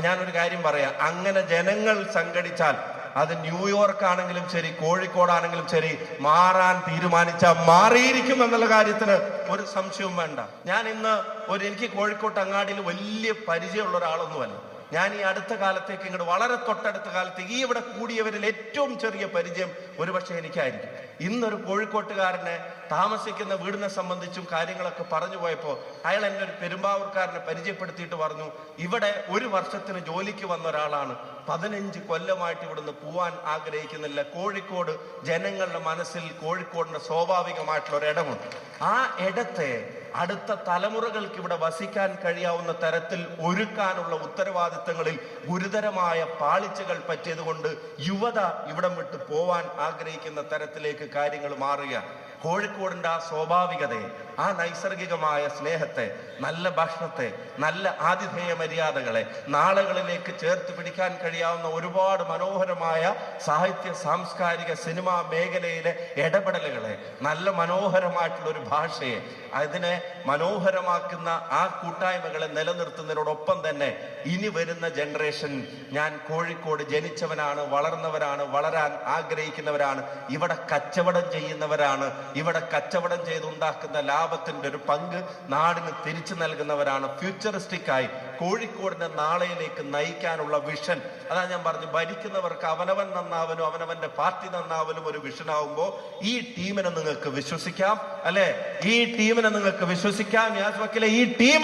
ഞാനൊരു കാര്യം പറയാം. അങ്ങനെ ജനങ്ങൾ സംഘടിച്ചാൽ അത് ന്യൂയോർക്ക് ആണെങ്കിലും ശരി കോഴിക്കോടാണെങ്കിലും ശരി മാറാൻ തീരുമാനിച്ച മാറിയിരിക്കും എന്നുള്ള കാര്യത്തിന് ഒരു സംശയവും വേണ്ട. ഞാൻ ഇന്ന് ഒരു എനിക്ക് കോഴിക്കോട്ട് അങ്ങാടിയിൽ വലിയ പരിചയമുള്ള ഒരാളൊന്നുമല്ല. ഞാൻ ഈ അടുത്ത കാലത്തേക്ക് ഇങ്ങോട്ട് വളരെ തൊട്ടടുത്ത കാലത്ത് ഈ ഇവിടെ കൂടിയവരിൽ ഏറ്റവും ചെറിയ പരിചയം ഒരുപക്ഷെ എനിക്കായിരിക്കും. ഇന്നൊരു കോഴിക്കോട്ടുകാരനെ താമസിക്കുന്ന വീടിനെ സംബന്ധിച്ചും കാര്യങ്ങളൊക്കെ പറഞ്ഞു പോയപ്പോൾ അയാൾ എന്നെ ഒരു പെരുമ്പാവൂർക്കാരനെ പരിചയപ്പെടുത്തിയിട്ട് പറഞ്ഞു ഇവിടെ ഒരു വർഷത്തിന് ജോലിക്ക് വന്ന ഒരാളാണ്. പതിനഞ്ച് കൊല്ലമായിട്ട് ഇവിടുന്ന് പോവാൻ ആഗ്രഹിക്കുന്നില്ല. കോഴിക്കോട് ജനങ്ങളുടെ മനസ്സിൽ കോഴിക്കോടിന്റെ സ്വാഭാവികമായിട്ടുള്ള ഒരു ഇടമുണ്ട്. ആ ഇടത്തെ അടുത്ത തലമുറകൾക്ക് ഇവിടെ വസിക്കാൻ കഴിയാവുന്ന തരത്തിൽ ഒരുക്കാനുള്ള ഉത്തരവാദിത്തങ്ങളിൽ ഗുരുതരമായ പാളിച്ചകൾ പറ്റിയതുകൊണ്ട് യുവത ഇവിടം വിട്ട് പോവാൻ ആഗ്രഹിക്കുന്ന തരത്തിലേക്ക് കാര്യങ്ങൾ മാറുക കോഴിക്കോടിന്റെ ആ സ്വാഭാവികതയെ ആ നൈസർഗികമായ സ്നേഹത്തെ നല്ല ഭക്ഷണത്തെ നല്ല ആതിഥേയ മര്യാദകളെ നാളുകളിലേക്ക് ചേർത്ത് പിടിക്കാൻ കഴിയാവുന്ന ഒരുപാട് മനോഹരമായ സാഹിത്യ സാംസ്കാരിക സിനിമാ മേഖലയിലെ ഇടപെടലുകളെ നല്ല മനോഹരമായിട്ടുള്ള ഒരു ഭാഷയെ അതിനെ മനോഹരമാക്കുന്ന ആ കൂട്ടായ്മകളെ നിലനിർത്തുന്നതിനോടൊപ്പം തന്നെ ഇനി വരുന്ന ജനറേഷൻ ഞാൻ കോഴിക്കോട് ജനിച്ചവനാണ് വളർന്നവരാണ് വളരാൻ ആഗ്രഹിക്കുന്നവരാണ് ഇവിടെ കച്ചവടം ചെയ്യുന്നവരാണ് ഇവിടെ കച്ചവടം ചെയ്തുണ്ടാക്കുന്ന ലാഭത്തിന്റെ ഒരു പങ്ക് നാടിന് തിരിച്ചു നൽകുന്നവരാണ്. ഫ്യൂച്ചറിസ്റ്റിക് ആയി കോഴിക്കോടിനെ നാളെയിലേക്ക് നയിക്കാനുള്ള വിഷൻ. അതാ ഞാൻ പറഞ്ഞു ഭരിക്കുന്നവർക്ക് അവനവൻ നന്നാവനും അവനവന്റെ പാർട്ടി നന്നാവനും ഒരു വിഷൻ ആവുമ്പോ ഈ ടീമിനെ നിങ്ങൾക്ക് വിശ്വസിക്കാം അല്ലെ? ഈ ടീമിനെ നിങ്ങൾക്ക് വിശ്വസിക്കാം യാസ്വക്കിലെ ഈ ടീം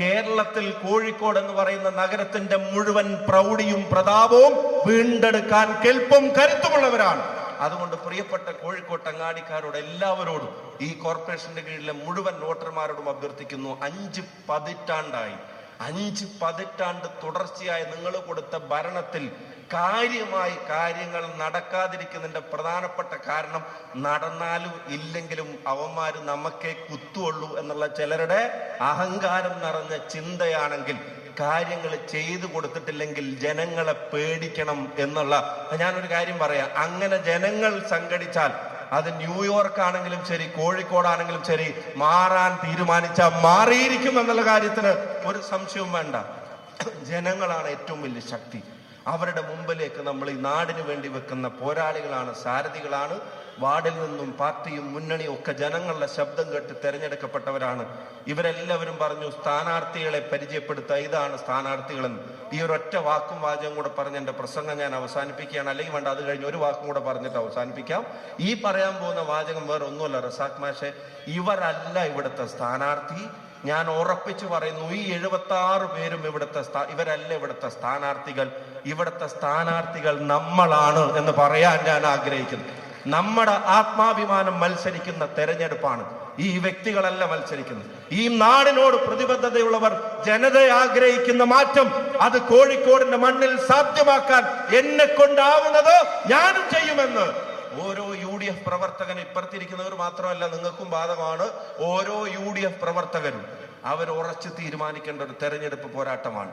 കേരളത്തിൽ കോഴിക്കോട് എന്ന് പറയുന്ന നഗരത്തിന്റെ മുഴുവൻ പ്രൗഢിയും പ്രതാപവും വീണ്ടെടുക്കാൻ കെൽപ്പും കരുത്തുമുള്ളവരാണ്. അതുകൊണ്ട് പ്രിയപ്പെട്ട കോഴിക്കോട്ട് അങ്ങാടിക്കാരോട് എല്ലാവരോടും ഈ കോർപ്പറേഷന്റെ കീഴിലെ മുഴുവൻ വോട്ടർമാരോടും അഭ്യർത്ഥിക്കുന്നു. അഞ്ച് പതിറ്റാണ്ടായി. അഞ്ച് പതിറ്റാണ്ട് തുടർച്ചയായി നിങ്ങൾ കൊടുത്ത ഭരണത്തിൽ കാര്യമായി കാര്യങ്ങൾ നടക്കാതിരിക്കുന്നതിന്റെ പ്രധാനപ്പെട്ട കാരണം നടന്നാലും ഇല്ലെങ്കിലും അവന്മാര് നമുക്കേ കുത്തുള്ളൂ എന്നുള്ള ചിലരുടെ അഹങ്കാരം നിറഞ്ഞ ചിന്തയാണെങ്കിൽ കാര്യങ്ങൾ ചെയ്തു കൊടുത്തിട്ടില്ലെങ്കിൽ ജനങ്ങളെ പേടിക്കണം എന്നുള്ള ഞാനൊരു കാര്യം പറയാം. അങ്ങനെ ജനങ്ങൾ സംഘടിച്ചാൽ അത് ന്യൂയോർക്ക് ആണെങ്കിലും ശരി കോഴിക്കോടാണെങ്കിലും ശരി മാറാൻ തീരുമാനിച്ച മാറിയിരിക്കും എന്നുള്ള കാര്യത്തിന് ഒരു സംശയവും വേണ്ട. ജനങ്ങളാണ് ഏറ്റവും വലിയ ശക്തി. അവരുടെ മുമ്പിലേക്ക് നമ്മൾ ഈ നാടിന് വേണ്ടി വെക്കുന്ന പോരാളികളാണ് സാരഥികളാണ്. വാർഡിൽ നിന്നും പാർട്ടിയും മുന്നണിയും ഒക്കെ ജനങ്ങളുടെ ശബ്ദം കേട്ട് തെരഞ്ഞെടുക്കപ്പെട്ടവരാണ്. ഇവരെല്ലാവരും പറഞ്ഞു സ്ഥാനാർത്ഥികളെ പരിചയപ്പെടുത്തുക. ഇതാണ് സ്ഥാനാർത്ഥികളെന്ന്. ഈ ഒരൊറ്റ വാക്കും വാചകം കൂടെ പറഞ്ഞ് എന്റെ പ്രസംഗം ഞാൻ അവസാനിപ്പിക്കുകയാണ്. അല്ലെങ്കിൽ വേണ്ട അത് കഴിഞ്ഞ് ഒരു വാക്കും കൂടെ പറഞ്ഞിട്ട് അവസാനിപ്പിക്കാം. ഈ പറയാൻ പോകുന്ന വാചകം വേറെ ഒന്നുമല്ല റസാഖ് മാഷെ. ഇവരല്ല ഇവിടുത്തെ സ്ഥാനാർത്ഥി. ഞാൻ ഉറപ്പിച്ചു പറയുന്നു ഈ എഴുപത്തി ആറ് പേരും ഇവിടുത്തെ ഇവരല്ല ഇവിടുത്തെ സ്ഥാനാർത്ഥികൾ. ഇവിടുത്തെ സ്ഥാനാർത്ഥികൾ നമ്മളാണ് എന്ന് പറയാൻ ഞാൻ ആഗ്രഹിക്കുന്നു. നമ്മുടെ ആത്മാഭിമാനം മത്സരിക്കുന്ന തെരഞ്ഞെടുപ്പാണ് ഈ വ്യക്തികളല്ല മത്സരിക്കുന്നത്. ഈ നാടിനോട് പ്രതിബദ്ധതയുള്ളവർ ജനതയെ ആഗ്രഹിക്കുന്ന മാറ്റം അത് കോഴിക്കോടിന്റെ മണ്ണിൽ സാധ്യമാക്കാൻ എന്നെ കൊണ്ടാവുന്നത് ഞാനും ചെയ്യുമെന്ന് ഓരോ യു ഡി എഫ് പ്രവർത്തകൻ ഇപ്പുറത്തിരിക്കുന്നവർ മാത്രമല്ല നിങ്ങൾക്കും ബാധകമാണ്. ഓരോ യു ഡി എഫ് അവർ ഉറച്ചു തീരുമാനിക്കേണ്ട ഒരു തെരഞ്ഞെടുപ്പ് പോരാട്ടമാണ്.